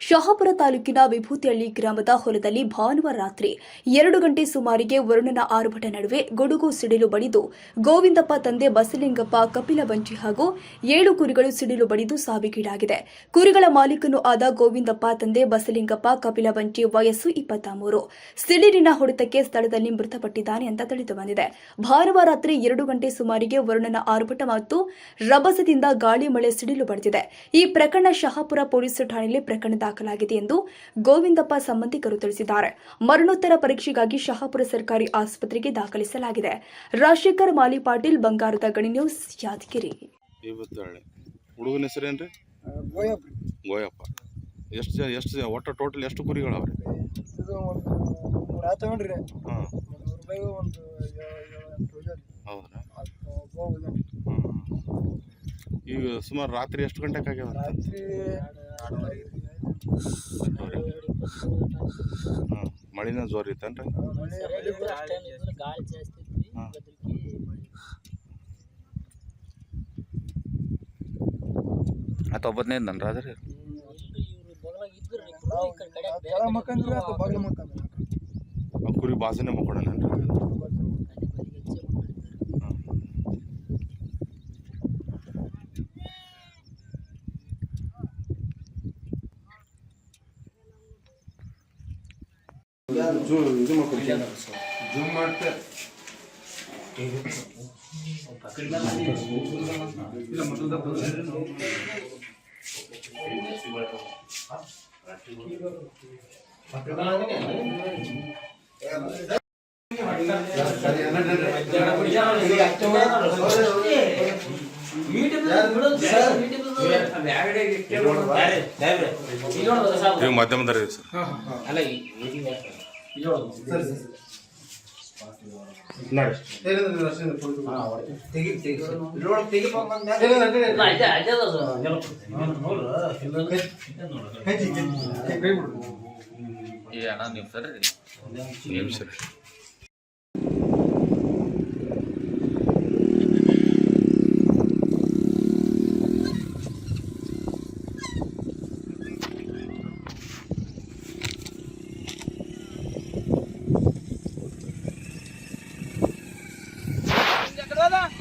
ಶಹಾಪುರ ತಾಲೂಕಿನ ವಿಭೂತಿಹಳ್ಳಿ ಗ್ರಾಮದ ಹೊಲದಲ್ಲಿ ಭಾನುವಾರ ರಾತ್ರಿ ಎರಡು ಗಂಟೆ ಸುಮಾರಿಗೆ ವರುಣನ ಆರ್ಭಟ ನಡುವೆ ಗುಡುಗು ಸಿಡಿಲು ಬಡಿದು ಗೋವಿಂದಪ್ಪ ತಂದೆ ಬಸಲಿಂಗಪ್ಪ, ಕಪಿಲ ಬಂಚಿ ಹಾಗೂ ಏಳು ಕುರಿಗಳು ಸಿಡಿಲು ಬಡಿದು ಸಾವಿಗೀಡಾಗಿದೆ. ಕುರಿಗಳ ಮಾಲೀಕನು ಆದ ಗೋವಿಂದಪ್ಪ ತಂದೆ ಬಸಲಿಂಗಪ್ಪ, ಕಪಿಲ ಬಂಚಿ ವಯಸ್ಸು ಇಪ್ಪತ್ತ ಮೂರು ಸಿಡಿಲಿನ ಹೊಡೆತಕ್ಕೆ ಸ್ಥಳದಲ್ಲಿ ಮೃತಪಟ್ಟಿದ್ದಾನೆ ಅಂತ ತಿಳಿದು ಬಂದಿದೆ. ಭಾನುವಾರ ರಾತ್ರಿ ಎರಡು ಗಂಟೆ ಸುಮಾರಿಗೆ ವರುಣನ ಆರ್ಭಟ ಮತ್ತು ರಭಸದಿಂದ ಗಾಳಿ ಮಳೆ ಸಿಡಿಲು ಬಡಿದಿದೆ. ಈ ಪ್ರಕರಣ ಶಹಾಪುರ ಪೊಲೀಸ್ ಠಾಣೆಯಲ್ಲಿ ಪ್ರಕರಣ ದಾಖಲಾಗಿದೆ ಎಂದು ಗೋವಿಂದಪ್ಪ ಸಂಬಂಧಿಕರು ತಿಳಿಸಿದ್ದಾರೆ. ಮರಣೋತ್ತರ ಪರೀಕ್ಷೆಗಾಗಿ ಶಹಾಪುರ ಸರ್ಕಾರಿ ಆಸ್ಪತ್ರೆಗೆ ದಾಖಲಿಸಲಾಗಿದೆ. ರಾಜಶೇಖರ್ ಮಾಲಿ ಪಾಟೀಲ್ ಬಂಗಾರದ ಗಣಿ ನ್ಯೂಸ್ ಯಾದಗಿರಿ. ಹುಡುಗನ ಹೆಸರೇನ್ರಿ ಗೋಯಪ್ಪ. ಎಷ್ಟು ಜನ ಎಷ್ಟು ಜನ ಒಟ್ಟು ಟೋಟಲ್ ಎಷ್ಟು ಕುರಿಗಳವ್ರಿ ಹಾಂ. ಹೌದಾ? ಈಗ ಸುಮಾರು ರಾತ್ರಿ ಎಷ್ಟು ಗಂಟೆಗೆ ಆಗ್ಯಾವ ರಾತ್ರಿ ಹಾಂ ಮಳಿನ ಜೋರ್ ಇತ್ತೇನ್ರಿ ಹಾ. ಆತ ಒಬ್ಬನೇ ಇದ್ದಾನೆ ರಾತ್ರಿ ಇಲ್ರಿ ಇವ್ರು ಬಗಲಾಗ ಇದ್ರಿ ನಾವು ಈ ಕಡೆ ಕಡೆ ಅಲ್ಲ ಸರ್ ಏ ಅಣ್ಣ ನೀವು ಸರಿ ನಿಮಿಷ ರೀ 丹丹